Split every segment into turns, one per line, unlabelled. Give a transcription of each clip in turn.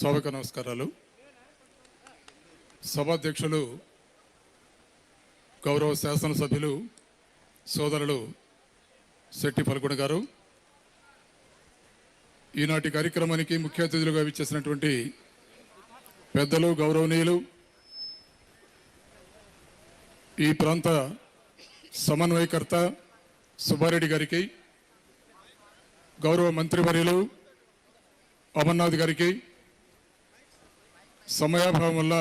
సభకు నమస్కారాలు. సభాధ్యక్షులు గౌరవ శాసనసభ్యులు సోదరులు శెట్టి పల్గొండ గారు. ఈనాటి కార్యక్రమానికి ముఖ్య అతిథులుగా విచ్చేసినటువంటి పెద్దలు గౌరవనీయులు ఈ ప్రాంత సమన్వయకర్త సుబ్బారెడ్డి గారికి గౌరవ మంత్రివర్యులు అమర్నాథ్ గారికి సమయాభావం వల్ల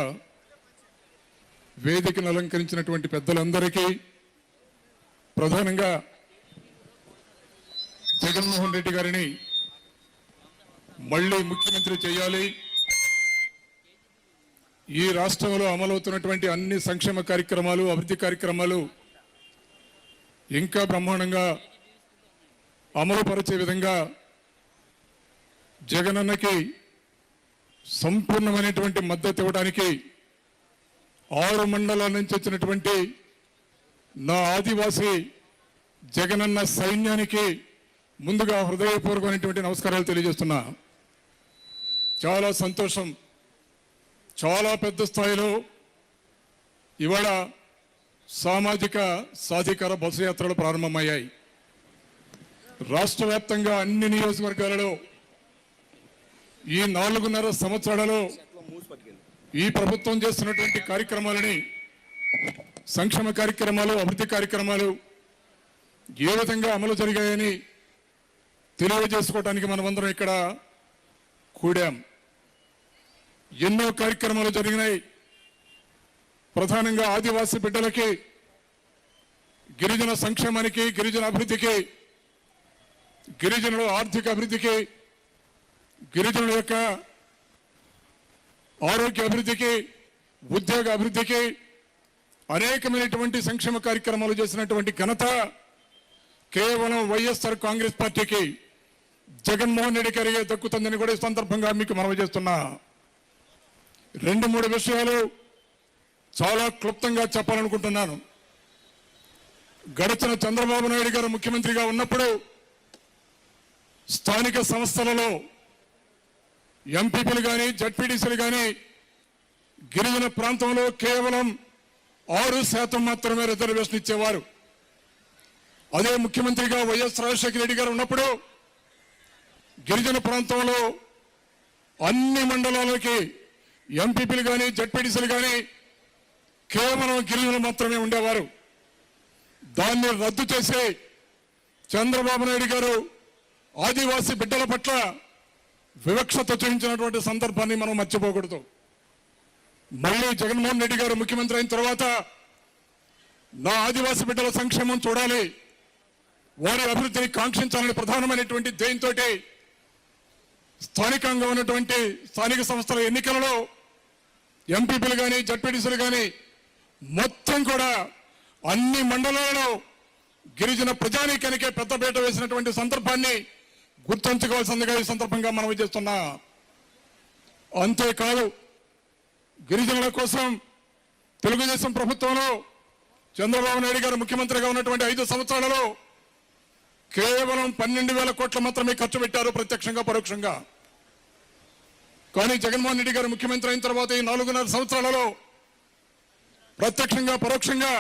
వేదికను అలంకరించినటువంటి పెద్దలందరికీ ప్రధానంగా జగన్మోహన్ రెడ్డి గారిని మళ్ళీ ముఖ్యమంత్రి చేయాలి. ఈ రాష్ట్రంలో అమలవుతున్నటువంటి అన్ని సంక్షేమ కార్యక్రమాలు అభివృద్ధి కార్యక్రమాలు ఇంకా బ్రహ్మాండంగా అమలుపరిచే విధంగా జగనన్నకి సంపూర్ణమైనటువంటి మద్దతు ఇవ్వడానికి ఆరు మండలాల నుంచి వచ్చినటువంటి నా ఆదివాసీ జగనన్న సైన్యానికి ముందుగా హృదయపూర్వకమైనటువంటి నమస్కారాలు తెలియజేస్తున్నా. చాలా సంతోషం. చాలా పెద్ద స్థాయిలో ఇవాళ సామాజిక సాధికార బస్సు యాత్రలు ప్రారంభమయ్యాయి. రాష్ట్ర వ్యాప్తంగా అన్ని నియోజకవర్గాలలో ఈ నాలుగున్నర సంవత్సరాలలో ఈ ప్రభుత్వం చేస్తున్నటువంటి కార్యక్రమాలని సంక్షేమ కార్యక్రమాలు అభివృద్ధి కార్యక్రమాలు ఏ విధంగా అమలు జరిగాయని తెలియజేసుకోవడానికి మనమందరం ఇక్కడ కూడాం. ఎన్నో కార్యక్రమాలు జరిగినాయి. ప్రధానంగా ఆదివాసీ బిడ్డలకి గిరిజన సంక్షేమానికి గిరిజన అభివృద్ధికి గిరిజనుల ఆర్థిక అభివృద్ధికి గిరిజనుల యొక్క ఆరోగ్య అభివృద్ధికి ఉద్యోగ అభివృద్ధికి అనేకమైనటువంటి సంక్షేమ కార్యక్రమాలు చేసినటువంటి ఘనత కేవలం వైఎస్ఆర్ కాంగ్రెస్ పార్టీకి జగన్మోహన్ రెడ్డి గారికి దక్కుతుందని కూడా ఈ సందర్భంగా మీకు మనవి చేస్తున్నా. రెండు మూడు విషయాలు చాలా క్లుప్తంగా చెప్పాలనుకుంటున్నాను. గడిచిన చంద్రబాబు నాయుడు గారు ముఖ్యమంత్రిగా ఉన్నప్పుడు స్థానిక సంస్థలలో ఎంపీపీలు కానీ జడ్పీటీసీలు కానీ గిరిజన ప్రాంతంలో కేవలం ఆరు శాతం మాత్రమే రిజర్వేషన్ ఇచ్చేవారు. అదే ముఖ్యమంత్రిగా వైఎస్ రాజశేఖర రెడ్డి గారు ఉన్నప్పుడు గిరిజన ప్రాంతంలో అన్ని మండలాలకి ఎంపీపీలు కానీ జడ్పీటీసీలు కానీ కేవలం గిరిజనులు మాత్రమే ఉండేవారు. దాన్ని రద్దు చేసి చంద్రబాబు నాయుడు గారు ఆదివాసీ బిడ్డల పట్ల వివక్షత చూపించినటువంటి సందర్భాన్ని మనం మర్చిపోకూడదు. మళ్ళీ జగన్మోహన్ రెడ్డి గారు ముఖ్యమంత్రి అయిన తర్వాత నా ఆదివాసీ బిడ్డల సంక్షేమం చూడాలి. వారి అభివృద్ధిని కాంక్షించాలని ప్రధానమైనటువంటి ధ్యేయంతో స్థానికంగా ఉన్నటువంటి స్థానిక సంస్థల ఎన్నికలలో ఎంపీపీలు కానీ జడ్పీటీసీలు కానీ మొత్తం కూడా అన్ని మండలాలలో గిరిజన ప్రజానీకానికే పెద్దపీట వేసినటువంటి సందర్భాన్ని గుర్తుంచుకోవాల్సిందిగా ఈ సందర్భంగా మనం చేస్తున్నా. అంతేకాదు గిరిజనుల కోసం తెలుగుదేశం ప్రభుత్వంలో చంద్రబాబు నాయుడు గారు ముఖ్యమంత్రిగా ఉన్నటువంటి ఐదు సంవత్సరాలలో కేవలం పన్నెండు వేల కోట్ల మాత్రమే ఖర్చు పెట్టారు ప్రత్యక్షంగా పరోక్షంగా. కానీ జగన్మోహన్ రెడ్డి గారు ముఖ్యమంత్రి అయిన తర్వాత ఈ నాలుగున్నర సంవత్సరాలలో ప్రత్యక్షంగా పరోక్షంగా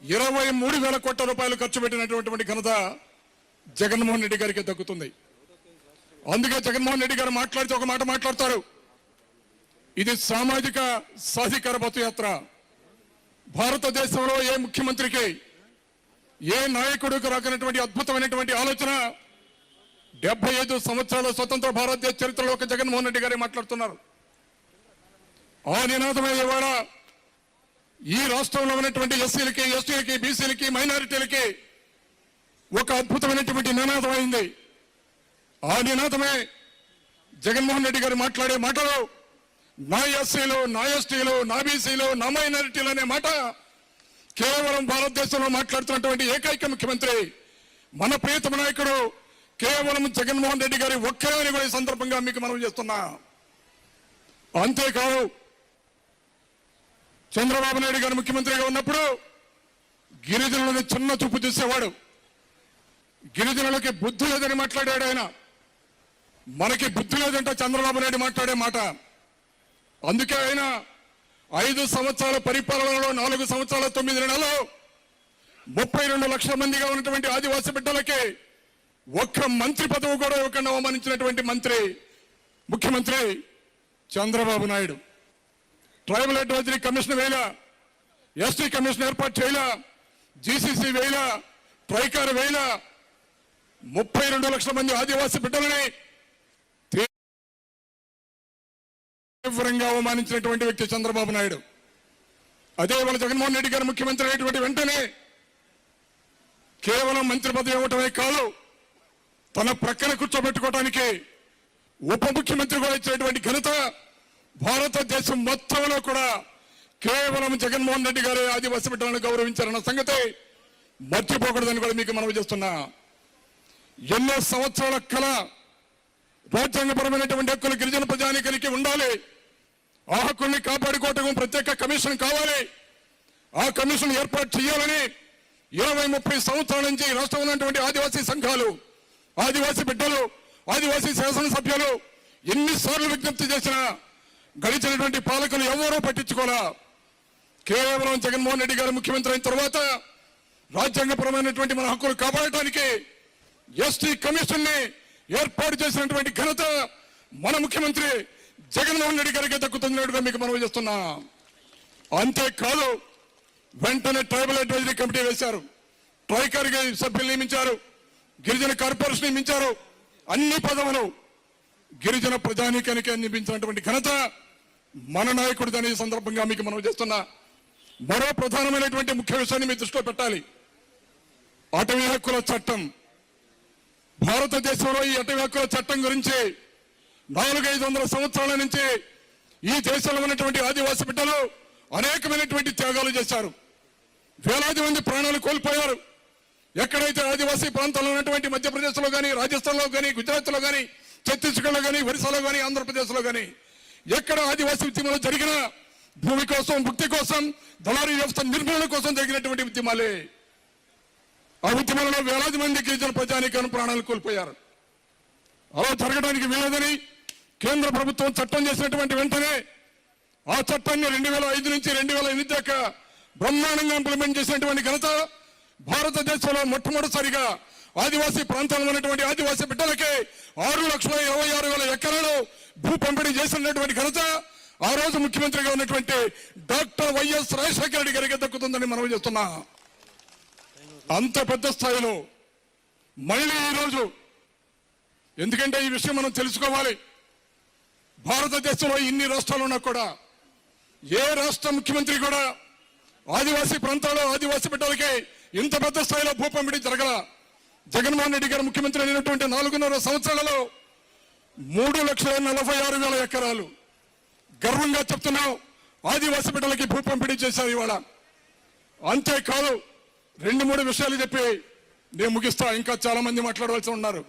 ఇరవై మూడు వేల కోట్ల రూపాయలు ఖర్చు పెట్టినటువంటి ఘనత జగన్మోహన్ రెడ్డి గారికి దక్కుతుంది. అందుకే జగన్మోహన్ రెడ్డి గారు మాట్లాడితే ఒక మాట మాట్లాడతారు. ఇది సామాజిక సాధికార పథయాత్ర భారతదేశంలో ఏ ముఖ్యమంత్రికి ఏ నాయకుడికి రాకనటువంటి అద్భుతమైనటువంటి ఆలోచన? డెబ్బై ఐదు సంవత్సరాల స్వతంత్ర భారతదేశ చరిత్రలో ఒక జగన్మోహన్ రెడ్డి గారే మాట్లాడుతున్నారు. ఆ నినాదమే ఇవాళ ఈ రాష్ట్రంలో ఉన్నటువంటి ఎస్సీలకి ఎస్టీలకి బీసీలకి మైనారిటీలకి ఒక అద్భుతమైనటువంటి నినాదం అయింది. ఆ నినాదమే జగన్మోహన్ రెడ్డి గారు మాట్లాడే మాటలు నా ఎస్సీలు నా ఎస్టీలు నా బీసీలు నా మైనారిటీలు అనే మాట కేవలం భారతదేశంలో మాట్లాడుతున్నటువంటి ఏకైక ముఖ్యమంత్రి మన ప్రియతమ నాయకుడు కేవలం జగన్మోహన్ రెడ్డి గారి ఒక్కరే అని కూడా ఈ సందర్భంగా మీకు మనం చేస్తున్నా. అంతేకాదు చంద్రబాబు నాయుడు గారు ముఖ్యమంత్రిగా ఉన్నప్పుడు గిరిజనులను చిన్న చూపు చూసేవాడు గిరిజనులకి బుద్ధి లేదని మాట్లాడాడు ఆయన. మనకి బుద్ధి లేదంటే చంద్రబాబు నాయుడు మాట్లాడే మాట. అందుకే ఆయన ఐదు సంవత్సరాల పరిపాలనలో నాలుగు సంవత్సరాల తొమ్మిది నెలలు ముప్పై రెండు లక్షల మందిగా ఉన్నటువంటి ఆదివాసీ బిడ్డలకి ఒక్క మంత్రి పదవి కూడా ఇవ్వకుండా అవమానించినటువంటి మంత్రి ముఖ్యమంత్రి Chandrababu Naidu. Tribal advisory commission వేలా ఎస్టీ కమిషన్ ఏర్పాటు చేయలా జీసీసీ వేలా ట్రైకార్ వేల ముప్పై రెండు లక్షల మంది ఆదివాసీ బిడ్డలని చట్టపరంగా అవమానించినటువంటి వ్యక్తి చంద్రబాబు నాయుడు. అదే మన జగన్మోహన్ రెడ్డి గారు ముఖ్యమంత్రి అయినటువంటి వెంటనే కేవలం మంత్రి పదవి ఇవ్వటమే కాదు తన ప్రక్కన కూర్చోబెట్టుకోవడానికి ఉప ముఖ్యమంత్రి కూడా ఇచ్చినటువంటి ఘనత భారతదేశం మొత్తంలో కూడా కేవలం జగన్మోహన్ రెడ్డి గారే ఆదివాసీ బిడ్డలను గౌరవించారన్న సంగతి మర్చిపోకూడదని కూడా మీకు మనవి చేస్తున్నా. ఎన్నో సంవత్సరాల కళ రాజ్యాంగపరమైనటువంటి హక్కులు గిరిజన ప్రజానికనికి ఉండాలి. ఆ హక్కుల్ని కాపాడుకోవటం ప్రత్యేక కమిషన్ కావాలి. ఆ కమిషన్ ఏర్పాటు చేయాలని ఇరవై ముప్పై సంవత్సరాల నుంచి రాష్ట్రంలో ఉన్నటువంటి ఆదివాసీ సంఘాలు ఆదివాసీ బిడ్డలు ఆదివాసీ శాసనసభ్యులు ఎన్నిసార్లు విజ్ఞప్తి చేసినా గడిచినటువంటి పాలకులు ఎవరూ పట్టించుకోరా కేవలం జగన్మోహన్ రెడ్డి గారు ముఖ్యమంత్రి అయిన తర్వాత రాజ్యాంగపరమైనటువంటి మన హక్కులు కాపాడటానికి ఎస్టీ కమిషన్ని ఏర్పాటు చేసినటువంటి ఘనత మన ముఖ్యమంత్రి జగన్మోహన్ రెడ్డి గారికి దక్కుతున్నట్టుగా మీకు మనవి చేస్తున్నా. అంతేకాదు వెంటనే ట్రైబల్ అడ్వైజరీ కమిటీ వేశారు. ట్రైకర్ సభ్యులు నియమించారు. గిరిజన కార్పొరేషన్ నియమించారు. అన్ని పదవులు గిరిజన ప్రజానీకానికి నియమించినటువంటి ఘనత మన నాయకుడు దాని సందర్భంగా మీకు మనం చేస్తున్నా. మరో ప్రధానమైనటువంటి ముఖ్య విషయాన్ని మీ దృష్టిలో పెట్టాలి. అటవీ హక్కుల చట్టం. భారతదేశంలో ఈ అటవీ హక్కుల చట్టం గురించి నాలుగైదు వందల సంవత్సరాల నుంచి ఈ దేశంలో ఉన్నటువంటి ఆదివాసీ బిడ్డలు అనేకమైనటువంటి త్యాగాలు చేశారు. వేలాది మంది ప్రాణాలు కోల్పోయారు. ఎక్కడైతే ఆదివాసీ ప్రాంతాల్లో ఉన్నటువంటి మధ్యప్రదేశ్లో కానీ రాజస్థాన్లో కానీ గుజరాత్లో కానీ ఛత్తీస్గఢ్లో కానీ ఒరిస్సాలో కానీ ఆంధ్రప్రదేశ్లో కానీ ఎక్కడ ఆదివాసీ ఉద్యమాలు జరిగిన భూమి కోసం ముక్తి కోసం దళారీ వ్యవస్థ నిర్మూలన కోసం జరిగినటువంటి ఉద్యమాలే. ఆ ఉద్యమంలో వేలాది మంది గిరిజన ప్రజానికాన్ని ప్రాణాలు కోల్పోయారు. అలా జరగడానికి వీలదని కేంద్ర ప్రభుత్వం చట్టం చేసినటువంటి వెంటనే ఆ చట్టాన్ని రెండు వేల ఐదు నుంచి రెండు వేల ఎనిమిది దాకా బ్రహ్మాండంగా ఇంప్లిమెంట్ చేసినటువంటి ఘనత భారతదేశంలో మొట్టమొదటిసారిగా ఆదివాసీ ప్రాంతాల్లో ఉన్నటువంటి ఆదివాసీ బిడ్డలకి ఆరు లక్షల ఇరవై ఆరు వేల ఎకరాలు భూ పంపిణీ చేసినటువంటి ఘనత ఆ రోజు ముఖ్యమంత్రిగా ఉన్నటువంటి డాక్టర్ వైఎస్ రాజశేఖర రెడ్డి గారికి దక్కుతుందని మనం చేస్తున్నా. అంత పెద్ద స్థాయిలో మళ్ళీ ఈరోజు ఎందుకంటే ఈ విషయం మనం తెలుసుకోవాలి. భారతదేశంలో ఇన్ని రాష్ట్రాలు ఉన్నా కూడా ఏ రాష్ట్ర ముఖ్యమంత్రి కూడా ఆదివాసీ ప్రాంతాల్లో ఆదివాసీ బిడ్డలకే ఇంత పెద్ద స్థాయిలో భూపంపిడి జరగల జగన్మోహన్ రెడ్డి గారు ముఖ్యమంత్రి అయినటువంటి నాలుగున్నర సంవత్సరాలలో మూడు లక్షల నలభై ఆరు వేల ఎకరాలు. గర్వంగా చెప్తున్నాం ఆదివాసీ బిడ్డలకి భూపంపిణీ చేశారు ఇవాళ. అంతేకాదు రెండు మూడు విషయాలు చెప్పి నేను ముగిస్తా ఇంకా చాలా మంది మాట్లాడవలసి ఉన్నారు.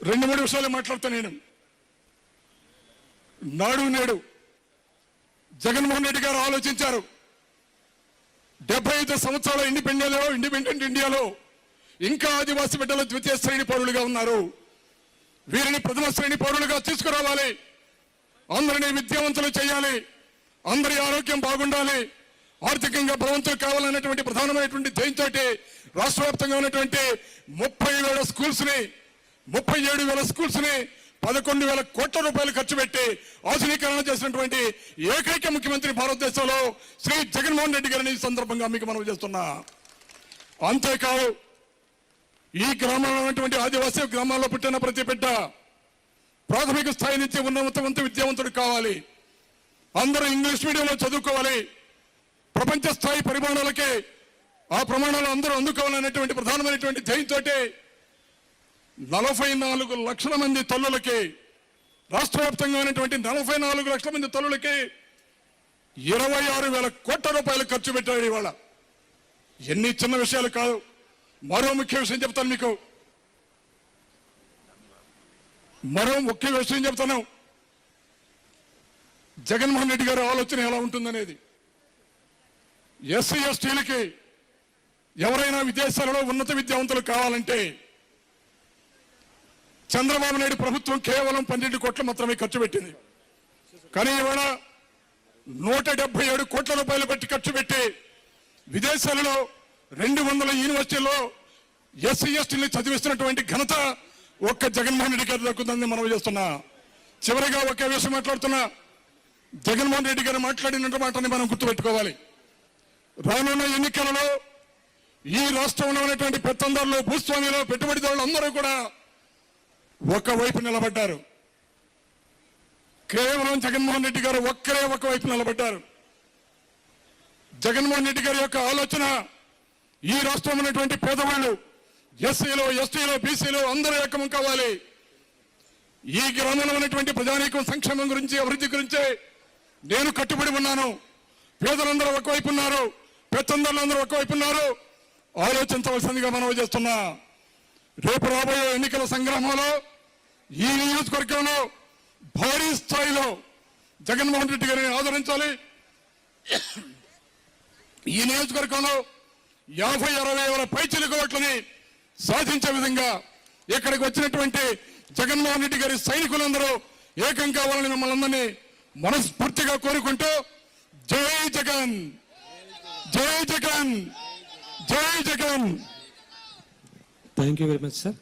రెండు మూడు విషయాలు మాట్లాడుతా నేను. నాడు నేడు జగన్మోహన్ రెడ్డి గారు ఆలోచించారు. డెబ్బై ఐదు సంవత్సరాల ఇండిపెండెంట్లో ఇండిపెండెంట్ ఇండియాలో ఇంకా ఆదివాసీ బిడ్డలు ద్వితీయ శ్రేణి పౌరులుగా ఉన్నారు. వీరిని ప్రథమ శ్రేణి పౌరులుగా తీసుకురావాలి. అందరినీ విద్యావంతులు చేయాలి. అందరి ఆరోగ్యం బాగుండాలి. ఆర్థికంగా బలవంతులు కావాలనేటువంటి ప్రధానమైనటువంటి ధ్యేయంతో రాష్ట్ర వ్యాప్తంగా ఉన్నటువంటి ముప్పై వేల స్కూల్స్ని ముప్పై ఏడు వేల స్కూల్స్ని పదకొండు వేల కోట్ల రూపాయలు ఖర్చు పెట్టి ఆధునీకరణ చేసినటువంటి ఏకైక ముఖ్యమంత్రి భారతదేశంలో శ్రీ జగన్మోహన్ రెడ్డి గారిని ఈ సందర్భంగా మీకు మనం చేస్తున్నా. అంతేకాదు ఈ గ్రామంలో ఉన్నటువంటి ఆదివాసీ గ్రామాల్లో పుట్టిన ప్రతి బిడ్డ ప్రాథమిక స్థాయి నుంచి ఉన్నతవంత విద్యావంతుడు కావాలి. అందరూ ఇంగ్లీష్ మీడియంలో చదువుకోవాలి. ప్రపంచ స్థాయి పరిమాణాలకే ఆ ప్రమాణాలు అందరూ అందుకోవాలనేటువంటి ప్రధానమైనటువంటి ధ్యేయంతో నలభై నాలుగు లక్షల మంది తల్లులకి రాష్ట్ర వ్యాప్తంగా ఉన్నటువంటి నలభై నాలుగు లక్షల మంది తల్లులకి ఇరవై ఆరు వేల కోట్ల రూపాయలు ఖర్చు పెట్టాడు ఇవాళ. ఎన్ని చిన్న విషయాలు కాదు మరో ముఖ్య విషయం చెప్తాను మీకు. మరో ముఖ్య విషయం చెప్తాను. జగన్మోహన్ రెడ్డి గారి ఆలోచన ఎలా ఉంటుందనేది. ఎస్సీ ఎస్టీలకి ఎవరైనా విదేశాలలో ఉన్నత విద్యావంతులు కావాలంటే చంద్రబాబు నాయుడు ప్రభుత్వం కేవలం పన్నెండు కోట్లు మాత్రమే ఖర్చు పెట్టింది. కానీ ఇవాళ నూట డెబ్బై ఏడు కోట్ల రూపాయలు పెట్టి ఖర్చు పెట్టి విదేశాలలో రెండు వందల యూనివర్సిటీల్లో ఎస్సీ ఎస్టీని చదివిస్తున్నటువంటి ఘనత ఒక్క జగన్మోహన్ రెడ్డి గారి దక్కుతుందని మనం చేస్తున్నా. చివరిగా ఒకే విషయం మాట్లాడుతున్నా. జగన్మోహన్ రెడ్డి గారు మాట్లాడినట్టు మాటని మనం గుర్తుపెట్టుకోవాలి. రానున్న ఎన్నికలలో ఈ రాష్ట్రంలో ఉన్నటువంటి పెత్తందారులు భూస్వామిలో పెట్టుబడిదారులు అందరూ కూడా ఒకవైపు నిలబడ్డారు. కేవలం జగన్మోహన్ రెడ్డి గారు ఒక్కరే ఒకవైపు నిలబడ్డారు. జగన్మోహన్ రెడ్డి గారి యొక్క ఆలోచన ఈ రాష్ట్రంలో ఉన్నటువంటి పేదవాళ్ళు ఎస్సీలు ఎస్టీలు బీసీలు అందరూ ఏకమం కావాలి. ఈ గ్రామంలో ఉన్నటువంటి ప్రజానీకం సంక్షేమం గురించి అభివృద్ధి గురించి నేను కట్టుబడి ఉన్నాను. పేదలందరూ ఒకవైపు ఉన్నారు. పెత్తందరులందరూ ఒకవైపు ఉన్నారు. ఆలోచించవలసిందిగా మనం చేస్తున్నా. రేపు రాబోయే ఎన్నికల సంగ్రామంలో ఈ నియోజకవర్గంలో భారీ స్థాయిలో జగన్మోహన్ రెడ్డి గారిని ఆదరించాలి. ఈ నియోజకవర్గంలో యాభై అరవై వేల పైచిలుక ఓట్లని సాధించే విధంగా ఇక్కడికి వచ్చినటువంటి జగన్మోహన్ రెడ్డి గారి సైనికులందరూ ఏకం కావాలని మిమ్మల్ని అందరినీ మనస్ఫూర్తిగా కోరుకుంటూ జై జగన్! జై జగన్! జై Jagan!
Thank you very much sir